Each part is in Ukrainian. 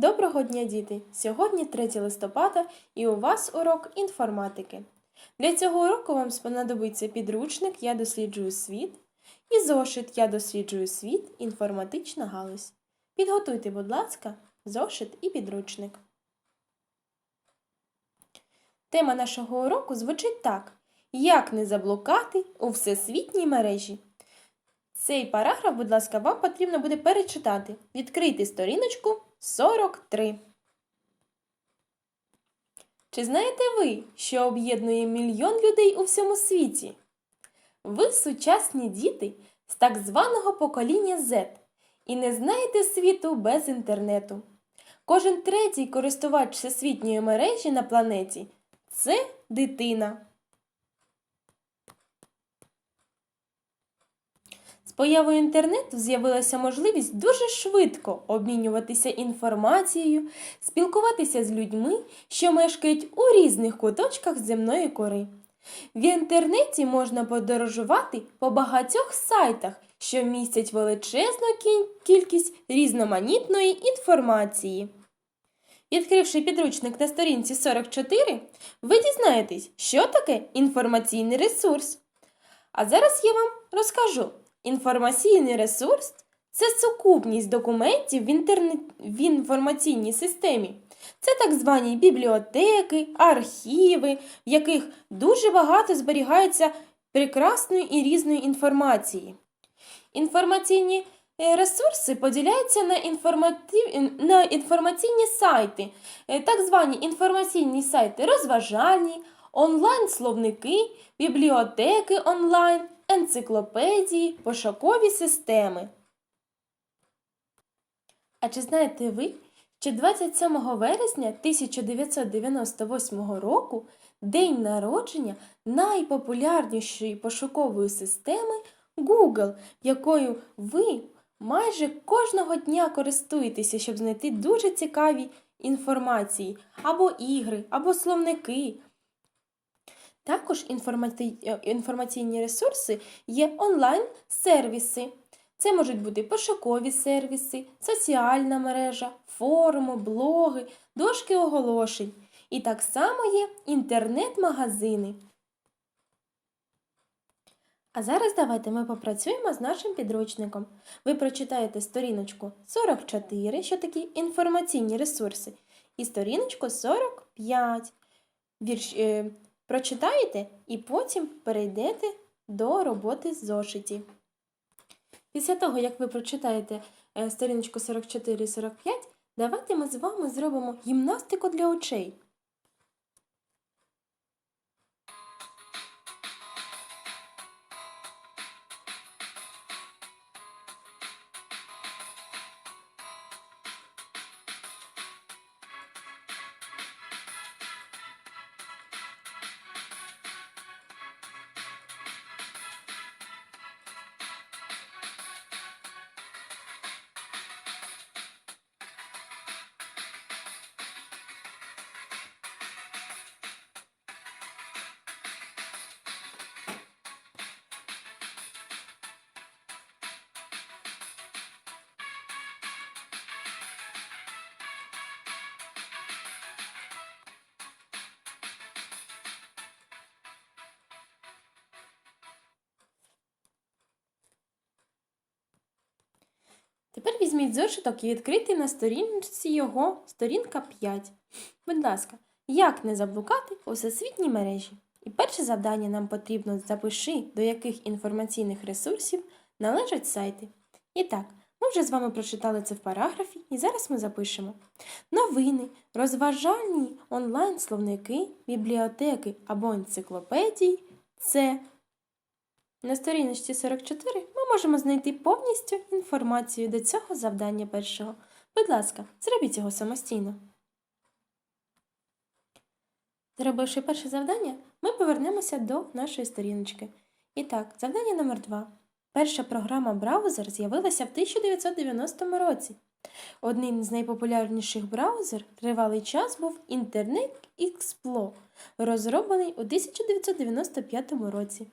Доброго дня, діти! Сьогодні 3 листопада і у вас урок інформатики. Для цього уроку вам спонадобиться підручник Я досліджую світ і зошит Я досліджую світ. Інформатична галузь. Підготуйте, будь ласка, зошит і підручник. Тема нашого уроку звучить так: Як не заблукати у всесвітній мережі? Цей параграф, будь ласка, вам потрібно буде перечитати. Відкрийте сторіночку 43. Чи знаєте ви, що об'єднує мільйон людей у всьому світі? Ви сучасні діти з так званого покоління Z і не знаєте світу без інтернету. Кожен третій користувач всесвітньої мережі на планеті це дитина. З появою інтернету з'явилася можливість дуже швидко обмінюватися інформацією, спілкуватися з людьми, що мешкають у різних куточках земної кори. В інтернеті можна подорожувати по багатьох сайтах, що містять величезну кількість різноманітної інформації. Відкривши підручник на сторінці 44, ви дізнаєтесь, що таке інформаційний ресурс. А зараз я вам розкажу. Інформаційний ресурс це сукупність документів в, інтернет... в інформаційній системі. Це так звані бібліотеки, архіви, в яких дуже багато зберігається прекрасної і різної інформації. Інформаційні е, ресурси поділяються на, інформатив... на інформаційні сайти, Е, так звані інформаційні сайти розважальні, онлайн-словники, бібліотеки онлайн, енциклопедії, пошукові системи. А чи знаєте ви, що 27 вересня 1998 року день народження найпопулярнішої пошукової системи Google, якою ви майже кожного дня користуєтеся, щоб знайти дуже цікаві інформації, або ігри, або словники. Також е, інформаційні ресурси є онлайн-сервіси. Це можуть бути пошукові сервіси, соціальна мережа, форуми, блоги, дошки оголошень. І так само є інтернет-магазини. А зараз давайте ми попрацюємо з нашим підручником. Ви прочитаєте сторіночку 44, що такі інформаційні ресурси, і сторіночку 45. Вірш, е, прочитаєте і потім перейдете до роботи з зошиті. Після того, як ви прочитаєте е, сторіночку 44 і 45, давайте ми з вами зробимо гімнастику для очей. Тепер візьміть зошиток і відкрийте на сторінці його сторінка 5. Будь ласка, як не заблукати у всесвітній мережі? І перше завдання нам потрібно запиши, до яких інформаційних ресурсів належать сайти. І так, ми вже з вами прочитали це в параграфі, і зараз ми запишемо новини, розважальні онлайн-словники, бібліотеки або енциклопедії це на сторіночці 44 ми можемо знайти повністю інформацію до цього завдання першого. Будь ласка, зробіть його самостійно. Зробивши перше завдання, ми повернемося до нашої сторіночки. І так, завдання номер 2. Перша програма браузер з'явилася в 1990 році. Одним з найпопулярніших браузер тривалий час був Internet Explorer, розроблений у 1995 році.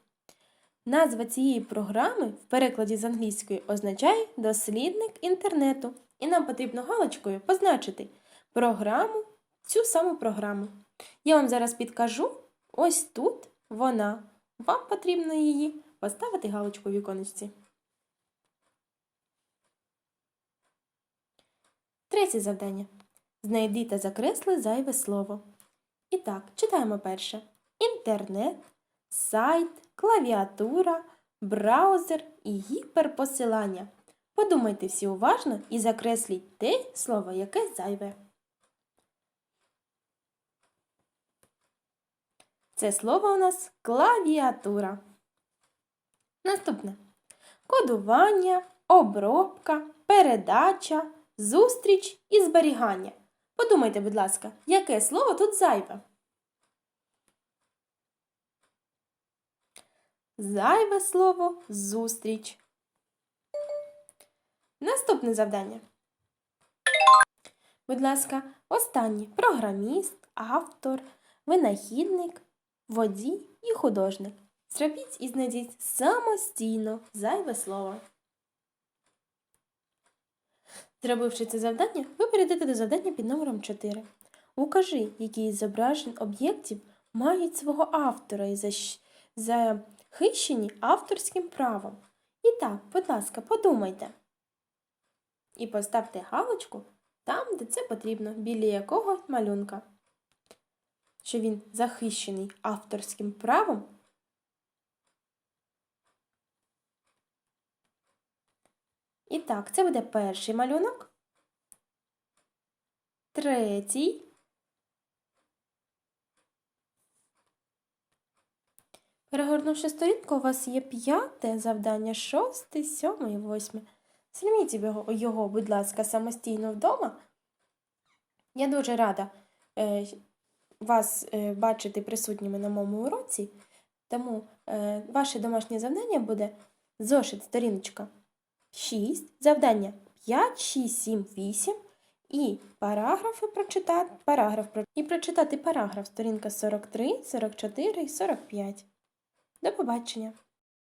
Назва цієї програми в перекладі з англійської означає дослідник інтернету. І нам потрібно галочкою позначити програму, цю саму програму. Я вам зараз підкажу, ось тут вона. Вам потрібно її поставити галочку в віконечці. Третє завдання. Знайди та закресли зайве слово. І так, читаємо перше: інтернет, сайт, клавіатура, браузер і гіперпосилання. Подумайте всі уважно і закресліть те слово, яке зайве. Це слово у нас клавіатура. Наступне кодування, обробка, передача, зустріч і зберігання. Подумайте, будь ласка, яке слово тут зайве? Зайве слово зустріч. Наступне завдання. Будь ласка, останнє програміст, автор, винахідник, водій і художник. Зробіть і знайдіть самостійно зайве слово. Зробивши це завдання, ви перейдете до завдання під номером 4. Укажи, які із зображень об'єктів мають свого автора і защ- захищені авторським правом. І так, будь ласка, подумайте. І поставте галочку там, де це потрібно, біля якого малюнка. Що він захищений авторським правом. І так, це буде перший малюнок. Третій. Перегорнувши сторінку, у вас є п'яте завдання, шосте, сьоме і восьме. Зніміть його, його, будь ласка, самостійно вдома. Я дуже рада е, вас е, бачити присутніми на моєму уроці, тому е, ваше домашнє завдання буде зошит сторіночка 6, завдання 5, 6, 7, 8 і параграфи прочитати, параграф, і прочитати параграф, сторінка 43, 44 і 45. До побачення!